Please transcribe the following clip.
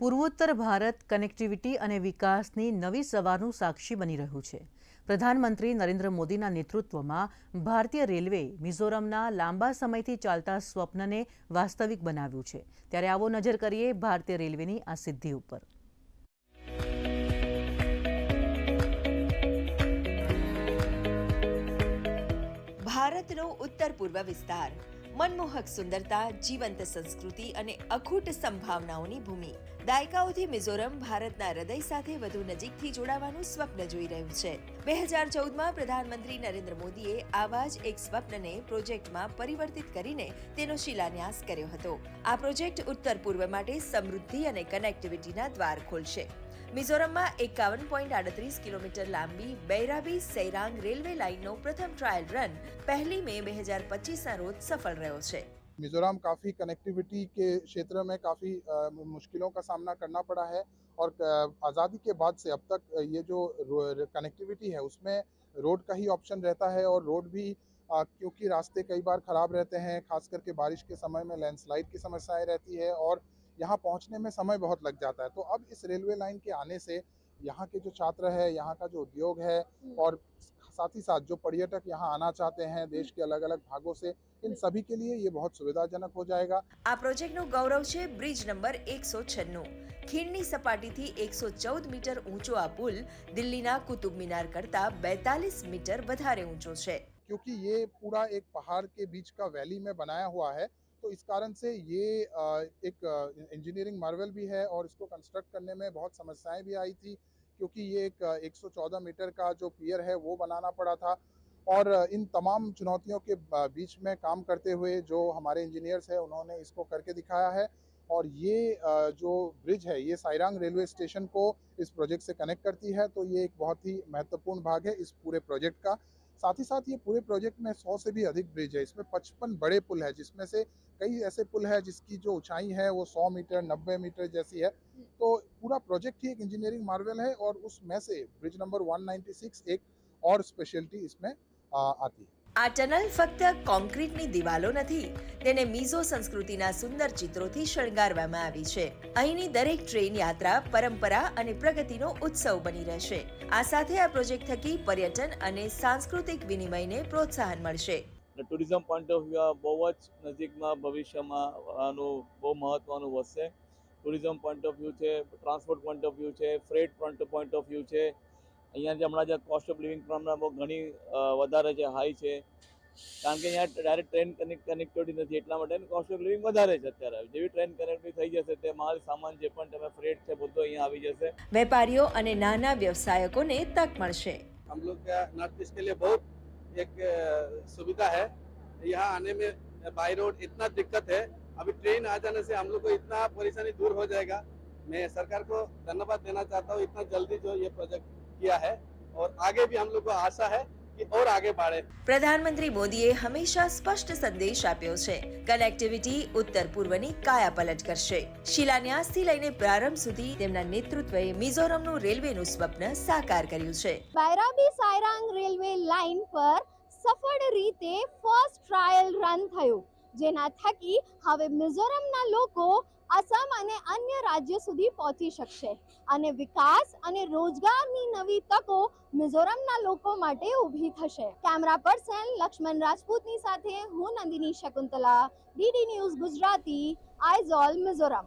પૂર્વોત્તર ભારત કનેક્ટિવિટી અને વિકાસની નવી સવારનું સાક્ષી બની રહ્યું છે. પ્રધાનમંત્રી નરેન્દ્ર મોદીના નેતૃત્વમાં ભારતીય રેલવે મિઝોરમના લાંબા સમયથી ચાલતા સ્વપ્નને વાસ્તવિક બનાવ્યું છે. ત્યારે આવો નજર કરીએ ભારતીય રેલવેની આ સિદ્ધિ ઉપર. ભારતનો ઉત્તર પૂર્વ વિસ્તાર મનમોહક સુંદરતા, જીવંત સંસ્કૃતિ અને અખૂટ સંભાવનાઓની ભૂમિ. દાયકાઓથી મિઝોરમ ભારતના હૃદય સાથે વધુ નજીકથી જોડાવાનું સ્વપ્ન જોઈ રહ્યું છે. બે હજાર ચૌદમાં પ્રધાનમંત્રી નરેન્દ્ર મોદીએ આવા જ એક સ્વપ્નને પ્રોજેક્ટમાં પરિવર્તિત કરીને તેનો શિલાન્યાસ કર્યો હતો. આ પ્રોજેક્ટ ઉત્તર પૂર્વ માટે સમૃદ્ધિ અને કનેક્ટિવિટીના દ્વાર ખોલશે. મિઝોરમમાં એકાવન પોઈન્ટ આડત્રીસ કિલોમીટર લાંબી બૈરાબી સૈરાંગ રેલવે લાઇનનો પ્રથમ ટ્રાયલ રન પહેલી મે બે હજાર પચીસના રોજ સફળ રહ્યો છે मिजोरम काफ़ी कनेक्टिविटी के क्षेत्र में काफ़ी अ, मुश्किलों का सामना करना पड़ा है और अ, आज़ादी के बाद से अब तक अ, ये जो कनेक्टिविटी है उसमें रोड का ही ऑप्शन रहता है और रोड भी अ, क्योंकि रास्ते कई बार ख़राब रहते हैं खास करके बारिश के समय में लैंडस्लाइड की समस्याएं रहती है और यहाँ पहुँचने में समय बहुत लग जाता है तो अब इस रेलवे लाइन के आने से यहाँ के जो छात्र है यहाँ का जो उद्योग है और साथ ही साथ जो पर्यटक यहाँ आना चाहते हैं देश के अलग अलग भागों से इन सभी के लिए ये बहुत सुविधाजनक हो जाएगा આ પ્રોજેક્ટનું ગૌરવ છે બ્રિજ નંબર એકસો છન્નું ખીણની સપાટીથી એકસો ચૌદ મીટર ઊંચો આ પુલ દિલ્હીના કુતુબ મિનાર કરતા બેતાલીસ મીટર વધારે ઊંચો છે क्योंकि ये पूरा एक पहाड़ के बीच का वैली में बनाया हुआ है तो इस कारण से ये एक इंजीनियरिंग मार्वल भी है और इसको कंस्ट्रक्ट करने में बहुत समस्याएँ भी आई थी क्योंकि ये एक अ, 114 मीटर का जो पियर है वो बनाना पड़ा था। और इन तमाम चुनौतियों के बीच में काम करते हुए जो हमारे इंजीनियर्स हैं उन्होंने इसको करके दिखाया है। और ये जो ब्रिज है ये साइरांग रेलवे स्टेशन को इस प्रोजेक्ट से कनेक्ट करती है तो ये एक बहुत ही महत्वपूर्ण भाग है इस पूरे प्रोजेक्ट का। साथ ही साथ ये पूरे प्रोजेक्ट में सौ से भी अधिक ब्रिज है। इसमें पचपन बड़े पुल है जिसमें से कई ऐसे पुल है जिसकी जो ऊंचाई है वो सौ मीटर नब्बे मीटर जैसी है। तो पूरा प्रोजेक्ट ही एक इंजीनियरिंग मार्वल है और उसमें से ब्रिज नंबर 196 एक और स्पेशलिटी इसमें आ, आती है। આ ટનલ ફક્ત કોન્ક્રીટની દિવાલો નથી, તેને મિઝો સંસ્કૃતિના સુંદર ચિત્રોથી શણગારવામાં આવી છે. અહીંની દરેક ટ્રેન યાત્રા પરંપરા અને પ્રગતિનો ઉત્સવ બની રહેશે. આ સાથે આ પ્રોજેક્ટ થકી પર્યટન અને સાંસ્કૃતિક વિનિમયને પ્રોત્સાહન મળશે. ટુરિઝમ પોઈન્ટ ઓફ વ્યૂ બહુ જ નજીકમાં ભવિષ્યમાં આનું બહુ મહત્ત્વનું વધશે. ટુરિઝમ પોઈન્ટ ઓફ વ્યૂ છે ટ્રાન્સપોર્ટ પોઈન્ટ ઓફ વ્યૂ છે ફ્રેટ પોઈન્ટ ઓફ વ્યૂ છે. અહીંયા જે હમણાં જે કોસ્ટ ઓફ લિવિંગ પ્રમાણે બહુ ઘણી અ, વધારે છે હાઈ છે કારણ કે અહીંયા ડાયરેક્ટ ટ્રેન કનેક્ટ કનેક્ટિવિટી નથી એટલા માટે કોસ્ટ ઓફ લિવિંગ વધારે છે અત્યારે જેવી ટ્રેન કનેક્ટિવિટી થઈ જશે તે માલ સામાન જે પણ તમે ફ્રેટ છે બધું અહીંયા આવી જશે વેપારીઓ અને નાના વ્યવસાયકોને તક મળશે हम लोग का नॉर्थ ईस्ट के लिए बहुत एक अ, सुविधा है यहाँ आने में बाई रोड इतना दिक्कत है अभी ट्रेन आ जाने से हम लोग को इतना परेशानी दूर हो जाएगा मैं सरकार को धन्यवाद देना चाहता हूँ इतना जल्दी जो ये प्रोजेक्ट किया है और आगे भी हम लोग को आशा है कि और आगे बढ़े પ્રધાનમંત્રી મોદીએ હંમેશા સ્પષ્ટ સંદેશ આપ્યો છે કનેક્ટિવિટી ઉત્તર પૂર્વની કાયાપલટ કરશે શિલાન્યાસથી લઈને પ્રારંભ સુધી તેમના નેતૃત્વએ મિઝોરમનું રેલવેનું સ્વપ્ન સાકાર કર્યું છે બૈરાબી સાયરાંગ રેલવે લાઇન પર સફળ રીતે ફર્સ્ટ ટ્રાયલ રન થયું જેના થકી હવે મિઝોરમના લોકો અસમ અને અન્ય રાજ્યો સુધી પહોંચી શકશે. અને વિકાસ અને રોજગારની નવી તકો મિઝોરમના લોકો માટે ઊભી થશે. કેમેરા પર્સન લક્ષ્મણ રાજપૂતની સાથે હું નંદિની શકુંતલા, ડીડી ન્યૂઝ ગુજરાતી, આઇઝોલ, મિઝોરમ.